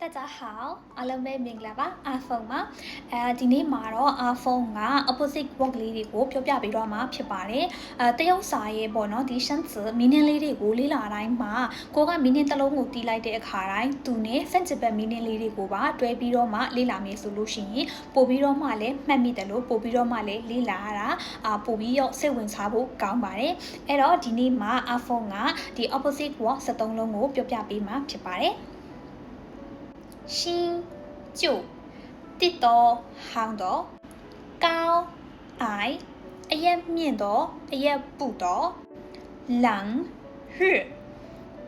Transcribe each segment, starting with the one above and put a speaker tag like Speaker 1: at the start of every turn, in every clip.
Speaker 1: တက်ကြဟောင်းအားလုံးပဲမင်္ဂလာပါ iPhone မှာအဲဒီနေ့မှာတော့ iPhone က opposite work လေးတွေကိုပြောပြပေးတော့မှာဖြစ်ပါတယ်အဲတရုတ်စာရဲ့ပေါ့နော်ဒီ sense meaning လေးတွေကိုလေ့လာတိုင်းမှာကိုက meaning တစ်လုံးကိုတီးလိုက်တဲ့အခါတိုင်းသူနဲ့ sensible meaning လေးတွေကိုပါတွဲပြီးတော့မှလေ့လာမယ်ဆိုလို့ရှိရင်ပို့ပြီးတော့မှလည်းမှတ်မိတယ်လို့ပို့ပြီးတော့မှလည်းလေ့လာရတာအာပို့ပြီးတော့စိတ်ဝင်စားဖို့ကောင်းပါတယ်အဲ့တော့ဒီနေ့မှာ iPhone ကဒီ opposite work 73လုံးကိုပြောပြပေးမှာဖြစ်ပါတယ် 新旧低多行多高矮哎呀面多哎呀不多冷日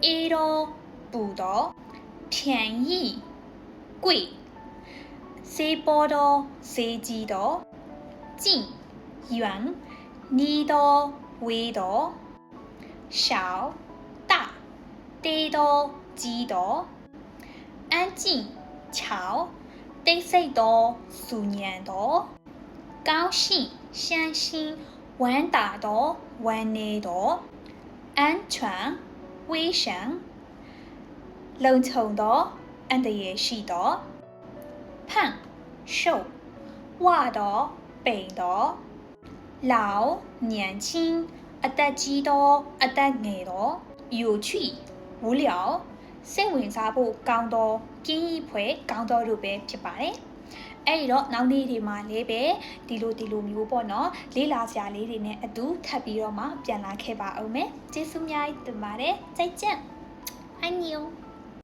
Speaker 1: 一多不多便宜贵西波多西几多近远你多为多少大低多几多。安静，吵；得水多，树娘多；高兴，伤心；玩大多，玩年多；安全，危险；楼头多，安得西多；胖，瘦；花多，白多；老，年轻；阿得知道，阿得爱多；有趣，无聊。 စိတ်ဝင်စားဖို့ကောင်းတော့ပြင်းရီဖွဲကောင်းတော့လို့ပဲဖြစ်ပါတယ်အဲ့ဒီတော့နောက်နေ့တွေမှာလည်းပဲဒီလိုဒီလိုမျိုးပေါ့နော်လေးလာစရာလေးတွေနဲ့အတူထပ်ပြီးတော့မှပြန်လာခဲ့ပါအောင်မယ်ကျေးဇူးများတင်ပါတယ်ကြိုက်ကြအန်ညော